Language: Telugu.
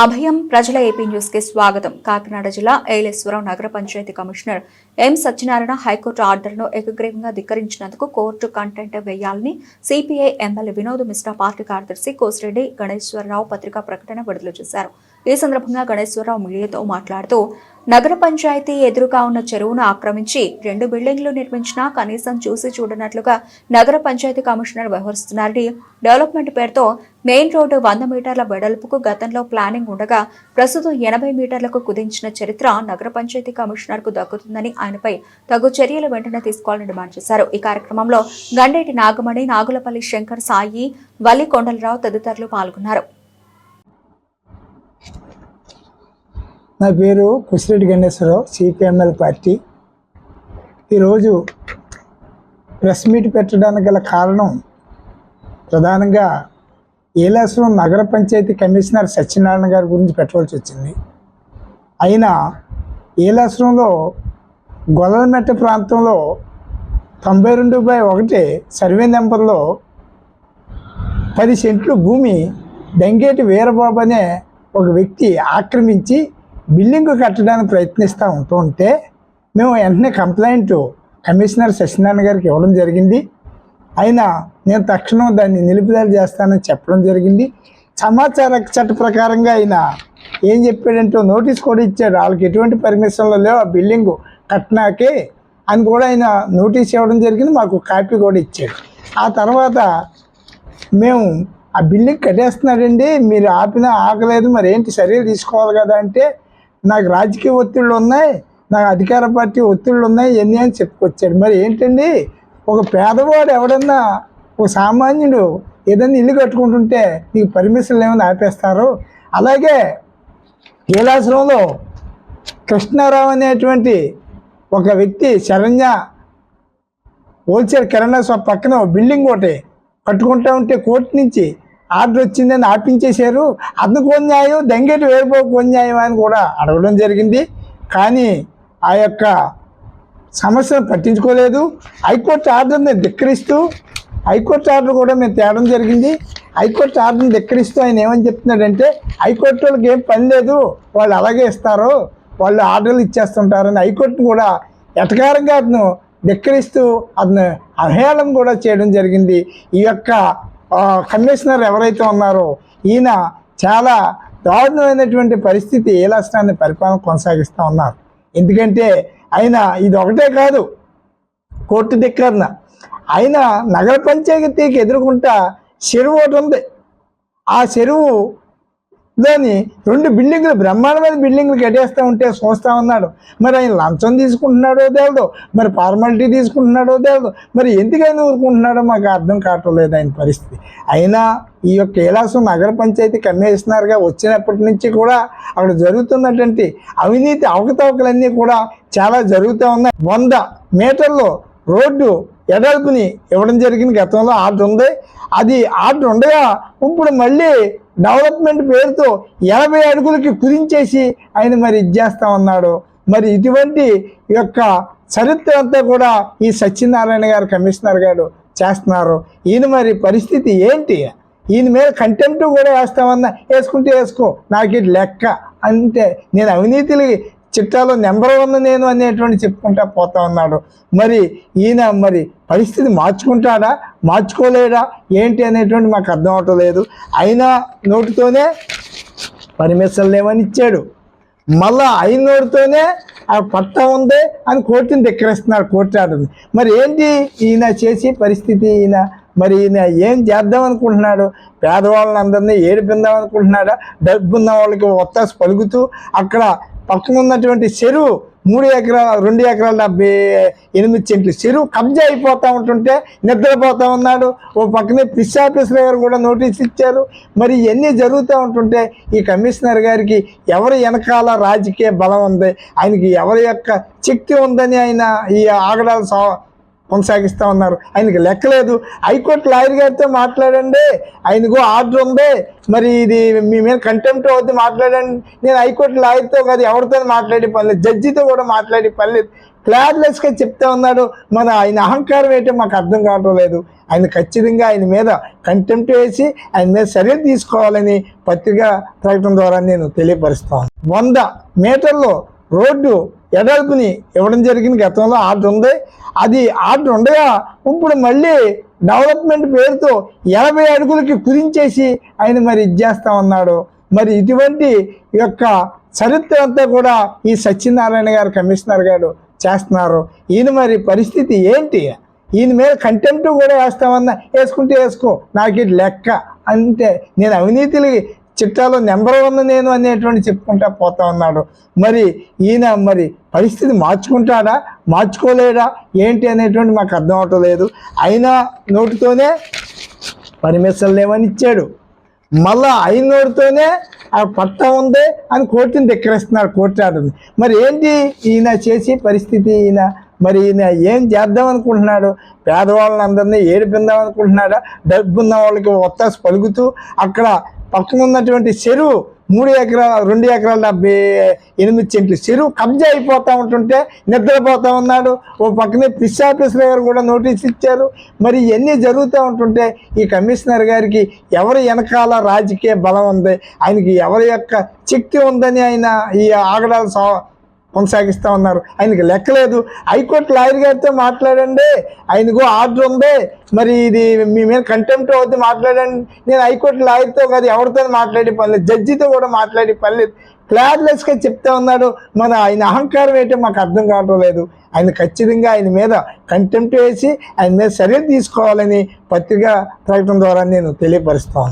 అభయం ప్రజల ఏపీ న్యూస్కి స్వాగతం. కాకినాడ జిల్లా ఏలేశ్వరం నగర panchayat commissioner M Satyanarayana high court ఆర్డర్ను ఏకగ్రీవంగా ధిక్కరించినందుకు కోర్టు కంటెంట్ వేయాలని CPI MLA Vinod Mishra party కార్యదర్శి కోసిరెడ్డి గణేశ్వరరావు పత్రికా ప్రకటన విడుదల చేశారు. ఈ సందర్భంగా గణేశ్వరరావు మీడియాతో మాట్లాడుతూ నగర పంచాయతీ ఎదురుగా ఉన్న చెరువును ఆక్రమించి రెండు బిల్డింగ్లు నిర్మించినా కనీసం చూసి చూడనట్లుగా నగర పంచాయతీ కమిషనర్ వ్యవహరిస్తున్నారని డెవలప్మెంట్ పేరుతో మెయిన్ రోడ్డు వంద మీటర్ల వెడల్పుకు గతంలో ప్లానింగ్ ఉండగా ప్రస్తుతం ఎనభై మీటర్లకు కుదించిన చరిత్ర నగర పంచాయతీ కమిషనర్కు దక్కుతుందని ఆయనపై తగు చర్యలు వెంటనే తీసుకోవాలని డిమాండ్ చేశారు. ఈ కార్యక్రమంలో గండేటి నాగమణి నాగులపల్లి శంకర్ సాయి వల్లి కొండలరావు తదితరులు పాల్గొన్నారు. నా పేరు కుసిరెడ్డి గణేశ్వరరావు సిపిఎంఎల్ పార్టీ. ఈరోజు ప్రెస్ మీట్ పెట్టడానికి గల కారణం ప్రధానంగా ఏలాసురం నగర పంచాయతీ కమిషనర్ సత్యనారాయణ గారి గురించి పెట్టవలసి వచ్చింది. అయినా ఏలాసురంలో గొల్లమెట్ట ప్రాంతంలో తొంభై రెండు బై ఒకటి సర్వే నెంబర్లో పది సెంట్లు భూమి దంగేటి వీరబాబు అనే ఒక వ్యక్తి ఆక్రమించి బిల్డింగ్ కట్టడానికి ప్రయత్నిస్తూ ఉంటూ ఉంటే మేము వెంటనే కంప్లైంట్ కమిషనర్ సత్యనారాయణ గారికి ఇవ్వడం జరిగింది. అయినా నేను తక్షణం దాన్ని నిలుపుదల చేస్తానని చెప్పడం జరిగింది. సమాచార చట్ట ప్రకారంగా ఆయన ఏం చెప్పాడంటే నోటీస్ కూడా ఇచ్చాడు. వాళ్ళకి ఎటువంటి పర్మిషన్లు లేవు. ఆ బిల్డింగ్ కట్టినాకే అని కూడా ఆయన నోటీస్ ఇవ్వడం జరిగింది. మాకు కాపీ కూడా ఇచ్చాడు. ఆ తర్వాత మేము ఆ బిల్డింగ్ కట్టేస్తున్నాడండి. మీరు ఆపినా ఆగలేదు. మరి ఏంటి? చర్యలు తీసుకోవాలి కదా అంటే నాకు రాజకీయ ఒత్తిళ్ళు ఉన్నాయి నాకు అధికార పార్టీ ఒత్తిళ్ళు ఉన్నాయి ఎన్ని అని చెప్పుకొచ్చాడు. మరి ఏంటండి? ఒక పేదవాడు ఎవడన్నా ఒక సామాన్యుడు ఏదన్నా ఇల్లు కట్టుకుంటుంటే నీకు పర్మిషన్లు ఏమైనా ఆపేస్తారు. అలాగే కైలాసంలో కృష్ణారావు అనేటువంటి ఒక వ్యక్తి శరణ్య హోల్సేల్ కిరాణా షాప్ పక్కన బిల్డింగ్ ఒకటి కట్టుకుంటా ఉంటే కోర్టు నుంచి ఆర్డర్ వచ్చిందని ఆపించేశారు. అందుకు న్యాయం దంగేటి వేరుపోకు న్యాయం అని కూడా అడగడం జరిగింది. కానీ ఆ యొక్క సమస్యను పట్టించుకోలేదు. హైకోర్టు ఆర్డర్ని ధిక్కరిస్తూ హైకోర్టు ఆర్డర్ కూడా మేము తేవడం జరిగింది. హైకోర్టు ఆర్డర్ని ధిక్కరిస్తూ ఆయన ఏమని చెప్తున్నాడంటే హైకోర్టు వాళ్ళకి ఏం పని లేదు. వాళ్ళు అలాగే ఇస్తారు. వాళ్ళు ఆర్డర్లు ఇచ్చేస్తుంటారని. హైకోర్టును కూడా ఎటకారంగా అతను ధిక్కరిస్తూ అతను అవహేళన కూడా చేయడం జరిగింది. ఈ యొక్క కమిషనర్ ఎవరైతే ఉన్నారో ఈయన చాలా దారుణమైనటువంటి పరిస్థితి ఏ రాష్ట్రాన్ని పరిపాలన కొనసాగిస్తూ ఉన్నారు. ఎందుకంటే ఆయన ఇది ఒకటే కాదు కోర్టు ధిక్కరణ. ఆయన నగర పంచాయతీకి ఎదుర్కొంటా చెరువు ఒకటి ఉంది. ఆ చెరువు దాని రెండు బిల్డింగ్లు బ్రహ్మాండమైన బిల్డింగ్లు కట్టేస్తూ ఉంటే చూస్తూ ఉన్నాడు. మరి ఆయన లంచం తీసుకుంటున్నాడో తెలియదు మరి ఫార్మాలిటీ తీసుకుంటున్నాడో తెలియదు మరి ఎందుకైనా ఊరుకుంటున్నాడో మాకు అర్థం కావట్లేదు ఆయన పరిస్థితి. అయినా ఈ యొక్క కైలాసం నగర పంచాయతీ కమిషనర్గా వచ్చినప్పటి నుంచి కూడా అక్కడ జరుగుతున్నటువంటి అవినీతి అవకతవకలన్నీ కూడా చాలా జరుగుతూ ఉన్నాయి. వంద మీటర్లు రోడ్డు ఎడల్పుని ఇవ్వడం జరిగింది. గతంలో ఆర్డర్ ఉంది. అది ఆర్డర్ ఉండగా ఇప్పుడు మళ్ళీ డెవలప్మెంట్ పేరుతో ఎనభై అడుగులకి కుదించేసి ఆయన మరి ఇది చేస్తా ఉన్నాడు. మరి ఇటువంటి యొక్క చరిత్ర అంతా కూడా ఈ సత్యనారాయణ గారు కమిషనర్ గారు చేస్తున్నారు. ఈయన మరి పరిస్థితి ఏంటి? ఈయన మీద కంటెంప్ట్ కూడా వేస్తామన్నా వేసుకుంటే వేసుకో నాకు ఇది లెక్క. అంటే నేను అవినీతిని చిట్టాలో నెంబర్ వన్ నేను అనేటువంటి చెప్పుకుంటా పోతా ఉన్నాడు. మరి ఈయన మరి పరిస్థితి మార్చుకుంటాడా? మార్చుకోలేడా? ఏంటి అనేటువంటి మాకు అర్థం అవటం లేదు. అయినా నోటితోనే పర్మిషన్ లేవని ఇచ్చాడు. మళ్ళా అయిన నోటితోనే ఆ పట్టా ఉంది అని కోర్టుని ధిక్కరిస్తున్నాడు కోర్టు ఆర్డర్ని మరి ఏంటి ఈయన చేసి పరిస్థితి? ఈయన మరి ఈయన ఏం చేద్దాం అనుకుంటున్నాడు పేదవాళ్ళని అందరినీ ఏడిపిందాం అనుకుంటున్నాడా డబ్బు ఉన్న వాళ్ళకి ఒత్తాసు పలుకుతూ అక్కడ పక్కన ఉన్నటువంటి చెరువు మూడు ఎకరాల రెండు ఎకరాల డెబ్బై ఎనిమిది సెంట్లు చెరువు కబ్జా అయిపోతూ ఉంటుంటే నిద్రపోతూ ఉన్నాడు. ఓ పక్కనే పిస్ ఆఫీసర్ గారు కూడా నోటీస్ ఇచ్చారు. మరి ఇవన్నీ జరుగుతూ ఉంటుంటే ఈ కమిషనర్ గారికి ఎవరి వెనకాల రాజకీయ బలం ఉంది? ఆయనకి ఎవరి యొక్క శక్తి ఉందని ఆయన ఈ ఆగడాలు కొనసాగిస్తూ ఉన్నారు. ఆయనకి లెక్కలేదు హైకోర్టు లాయర్ గారితో మాట్లాడండి. ఆయనకు ఆర్డర్ ఉంది. మరి ఇది మీ మీద కంటెంప్ట్ అవుతుంది మాట్లాడండి. నేను హైకోర్టు లాయర్తో కాదు ఎవరితో మాట్లాడే పని లేదు. జడ్జితో కూడా మాట్లాడే పని లేదు. క్లార్లెస్గా చెప్తా ఉన్నాడు. మన ఆయన అహంకారం ఏంటో మాకు అర్థం కావడం లేదు. ఆయన ఖచ్చితంగా ఆయన మీద కంటెంప్ట్ వేసి ఆయన మీద చర్యలు తీసుకోవాలని పత్రికా ప్రకటన ద్వారా నేను తెలియపరుస్తాను వంద మీటర్లు రోడ్డు ఎడల్పుని ఇవ్వడం జరిగింది. గతంలో ఆర్డర్ ఉంది. అది ఆర్డర్ ఉండగా ఇప్పుడు మళ్ళీ డెవలప్మెంట్ పేరుతో ఎనభై అడుగులకి కుదించేసి ఆయన మరి ఇది చేస్తా ఉన్నాడు. మరి ఇటువంటి యొక్క చరిత్ర అంతా కూడా ఈ సత్యనారాయణ గారు కమిషనర్ గారు చేస్తున్నారు. ఈయన మరి పరిస్థితి ఏంటి? ఈయన మీద కంటెంప్ట్ కూడా వేస్తామన్నా వేసుకుంటే వేసుకో నాకు ఇది లెక్క అంటే నేను అవినీతికి చిట్టాలో నెంబర్ వన్ నేను అనేటువంటి చెప్పుకుంటా పోతా ఉన్నాడు. మరి ఈయన మరి పరిస్థితి మార్చుకుంటాడా? మార్చుకోలేడా? ఏంటి అనేటువంటి మాకు అర్థం అవటం లేదు. అయినా నోటితోనే పర్మిషన్ లేవని ఇచ్చాడు. మళ్ళా అయిన నోటితోనే ఆ పట్టా ఉంది అని కోర్టుని ధిక్కరిస్తున్నాడు కోర్టు ఆర్డర్ని మరి ఏంటి ఈయన చేసి పరిస్థితి ఈయన? మరి ఈయన ఏం చేద్దాం అనుకుంటున్నాడు? పేదవాళ్ళని అందరినీ ఏడిపిందాం అనుకుంటున్నాడా? డబ్బు ఉన్న వాళ్ళకి ఒత్తాసు పలుకుతూ అక్కడ పక్కన ఉన్నటువంటి చెరువు మూడు ఎకరాల రెండు ఎకరాల డెబ్బై ఎనిమిది సెంట్లు చెరువు కబ్జా అయిపోతూ ఉంటుంటే నిద్రపోతూ ఉన్నాడు. ఓ పక్కనే పిస్ ఆఫీసర్ గారు కూడా నోటీస్ ఇచ్చారు. మరి ఇవన్నీ జరుగుతూ ఉంటుంటే ఈ కమిషనర్ గారికి ఎవరి వెనకాల రాజకీయ బలం ఉంది? ఆయనకి ఎవరి యొక్క శక్తి ఉందని ఆయన ఈ ఆగడాలు కొనసాగిస్తూ ఉన్నారు. ఆయనకి లెక్కలేదు హైకోర్టు లాయర్ గారితో మాట్లాడండి. ఆయనకు ఆర్డర్ ఉంది. మరి ఇది మీ మీద కంటెంప్ట్ అవుతుంది మాట్లాడండి. నేను హైకోర్టు లాయర్తో కాదు ఎవరితో మాట్లాడే పని లేదు. జడ్జితో కూడా మాట్లాడే పని లేదు. క్లార్లెస్గా చెప్తా ఉన్నాడు. మన ఆయన అహంకారం ఏంటో మాకు అర్థం కావటం లేదు. ఆయన ఖచ్చితంగా ఆయన మీద కంటెంప్ట్ వేసి ఆయన మీద చర్యలు తీసుకోవాలని పత్రికా ప్రకటన ద్వారా నేను తెలియపరుస్తాను